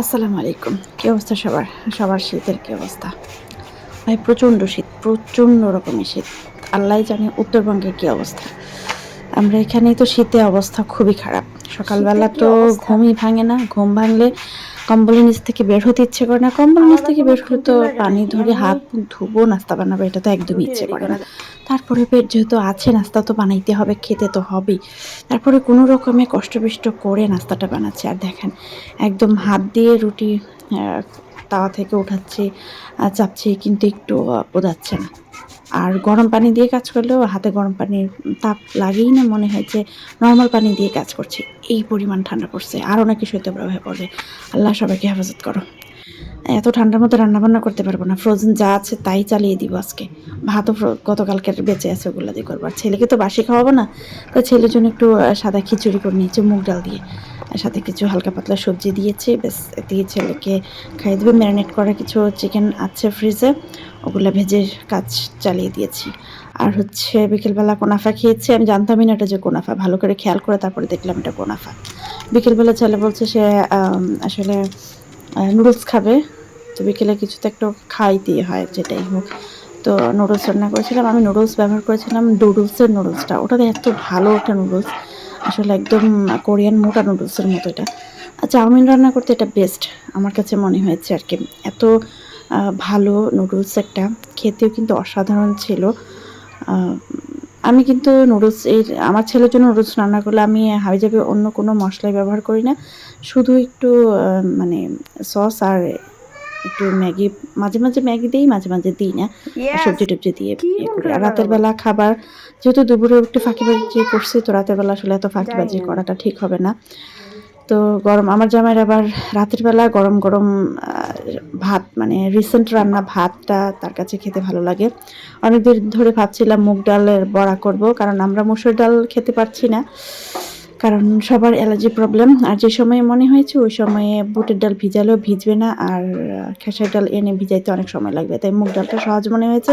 আসসালামু আলাইকুম। কী অবস্থা সবার? সবার শীতের কী অবস্থা? ভাই প্রচণ্ড শীত প্রচণ্ড রকমের শীত। আল্লাহ জানে উত্তরবঙ্গের কী অবস্থা। আমরা এখানে তো শীতে অবস্থা খুবই খারাপ। সকালবেলা তো ঘুমই ভাঙে না। ঘুম ভাঙলে কম্বলের নিচ থেকে বের হতে ইচ্ছে করে না। কম্বলের নিচ থেকে বের হলে তো পানি ধরে হাত মুখ ধুবো নাস্তা বানাবো এটা তো একদমই ইচ্ছে করে না। তারপরে পেট যেহেতু আছে নাস্তা তো বানাইতে হবে খেতে তো হবেই। তারপরে কোনো রকমে কষ্ট বিষ্ট করে নাস্তাটা বানাচ্ছে। আর দেখেন একদম হাত দিয়ে রুটি তাওয়া থেকে উঠাচ্ছি চাপছি কিন্তু একটু বোঝাচ্ছে না। আর গরম পানি দিয়ে কাজ করলেও হাতে গরম পানির তাপ লাগেই না মনে হয় যে নর্মাল পানি দিয়ে কাজ করছি। এই পরিমাণ ঠান্ডা পড়ছে আরও নাকি শৈত্যপ্রবাহে পড়বে। আল্লাহ সবাইকে হেফাজত করো। এত ঠান্ডার মতো রান্নাবান্না করতে পারব না। ফ্রোজেন যা আছে তাই চালিয়ে দিব আজকে। ভাতও গতকালকের বেঁচে আছে, ওগুলো দিয়ে করব। আর ছেলেকে তো বাসি খাওয়াবো না, তো ছেলের জন্য একটু সাদা খিচুড়ি করে নিয়েছি, মুগ ডাল দিয়ে। সাথে কিছু হালকা পাতলা সবজি দিয়েছি। বেশ দিয়ে ছেলেকে খাইয়ে দেবে। ম্যারিনেট করা কিছু চিকেন আছে ফ্রিজে, ওগুলো ভেজে কাজ চালিয়ে দিয়েছি। আর হচ্ছে বিকেলবেলা কোনাফা খেয়েছি। আমি জানতামই না এটা যে কোনাফা। ভালো করে খেয়াল করে তারপরে দেখলাম এটা কোনাফা। বিকেলবেলা ছেলে বলছে সে আসলে নুডলস খাবে। তো বিকেলে কিছু তো একটু খাইতেই হয়, যেটাই হোক। তো নুডলস রান্না করেছিলাম। আমি নুডলস ব্যবহার করেছিলাম। ডুডলসের নুডলসটা। ওটাতে এত ভালো একটা নুডলস। আসলে একদম কোরিয়ান মোটা নুডলসের মতো এটা। আর চাউমিন রান্না করতে এটা বেস্ট আমার কাছে মনে হয়েছে আর কি। এত ভালো নুডলস একটা, খেতেও কিন্তু অসাধারণ ছিল। আমি কিন্তু নুডলস এই আমার ছেলের জন্য নুডলস রান্না করলে আমি হাবিজাবি অন্য কোনো মশলাই ব্যবহার করি না। শুধু একটু মানে সস আর একটু ম্যাগি মাঝে মাঝে ম্যাগি দিই মাঝে মাঝে দিই না। সবজি টবজি দিয়ে ইয়ে? রাতের বেলা খাবার যেহেতু দুপুরে একটু ফাঁকি ফাঁকিবাজি করছি তো রাতের বেলা আসলে এত ফাঁকিবাজি। করাটা ঠিক হবে না। তো গরম আমার জামাইয়ের আবার রাতের বেলা গরম গরম ভাত মানে রিসেন্ট রান্না ভাতটা তার কাছে খেতে ভালো লাগে। অনেকদিন ধরে ভাবছিলাম মুগ ডালের বড়া করব কারণ আমরা মুসুর ডাল খেতে পারছি না। কারণ সবার অ্যালার্জি প্রবলেম। আর যে সময়ে মনে হয়েছে, ওই সময়ে বুটের ডাল ভিজালেও ভিজবে না, আর খেসার ডাল এনে ভিজাইতে অনেক সময় লাগবে। তাই মুগ ডালটা সহজ মনে হয়েছে।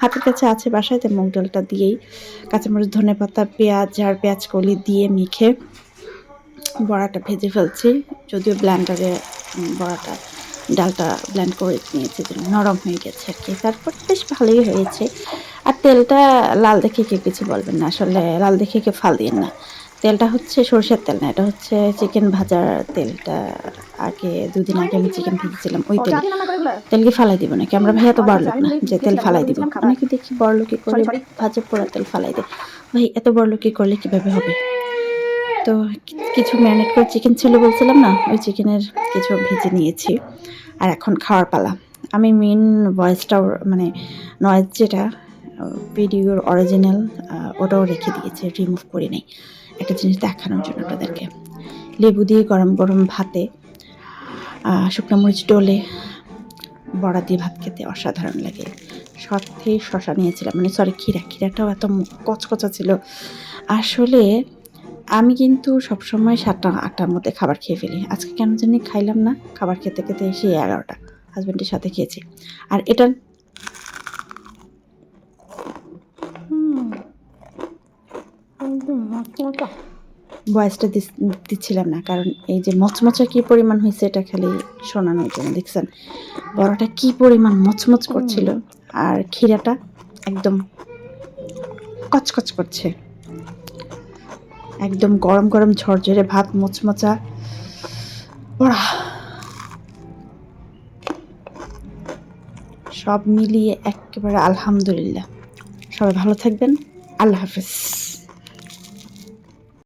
হাতের কাছে আছে বাসায়, তাই মুগ ডালটা দিয়েই কাঁচামরিচ ধনে পাতা পেঁয়াজ আর পেঁয়াজ কলি দিয়ে মেখে বড়াটা ভেজে ফেলছি। যদিও ব্ল্যান্ডারে বড়াটা, ডালটা ব্ল্যান্ড করে নিয়েছি নরম হয়ে গেছে আর কি। তারপর বেশ ভালোই হয়েছে। আর তেলটা লাল দেখে কেউ কিছু বলবেন না, আসলে লাল দেখে কে ফাল দিন না। তেলটা হচ্ছে সরষের তেল না এটা হচ্ছে চিকেন ভাজার তেলটা। আগে দুদিন আগে আমি চিকেন ভেজেছিলাম ওই তেল। তেলকে ফালাই দিব নাকি আমরা ভাইয়া তো বড়লোক না যে তেল ফালাই দিব। অনেকে দেখি বড়লোকি করে. ভাজে পোড়া তেল ফালাই দেয়। ভাই এত বড়লোকি করলে কীভাবে হবে? তো কিছু ম্যারিনেট করে চিকেন ছিল বলছিলাম না ওই চিকেনের কিছু ভেজে নিয়েছি। আর এখন খাওয়ার পালা। আমি মেন ভয়েসটাও মানে নয়েজ যেটা ভিডিওর অরিজিনাল ওটাও রেখে দিয়েছি রিমুভ করি নাই। একটা জিনিস দেখানোর জন্য আপনাদেরকে। লেবু দিয়ে গরম গরম ভাতে শুকনো মরিচ ডলে বড়া দিয়ে ভাত খেতে অসাধারণ লাগে। সাথে শশা নিয়েছিলাম মানে সরি ক্ষীরা। ক্ষীরাটাও এত কচকচা ছিল। আসলে আমি কিন্তু সবসময় সাতটা, আটটার মধ্যে খাবার খেয়ে ফেলি। আজকে কেন জানি খাইলাম না, খাবার খেতে খেতে সেই এগারোটা। হাজব্যান্ডের সাথে খেয়েছি। আর এটা ভয়েসটা দিচ্ছিলাম না কারণ এই যে মচমচা কি পরিমাণ হয়েছে এটা খালি শোনানোর জন্য। দেখছেন বড়াটা কি পরিমাণ মচমচ করছিল আর ক্ষীরাটা একদম কচকচ করছে। একদম গরম গরম ঝরঝরে ভাত মচমচা। বড়া সব মিলিয়ে একেবারে আলহামদুলিল্লাহ। সবাই ভালো থাকবেন। আল্লাহ হাফেজ।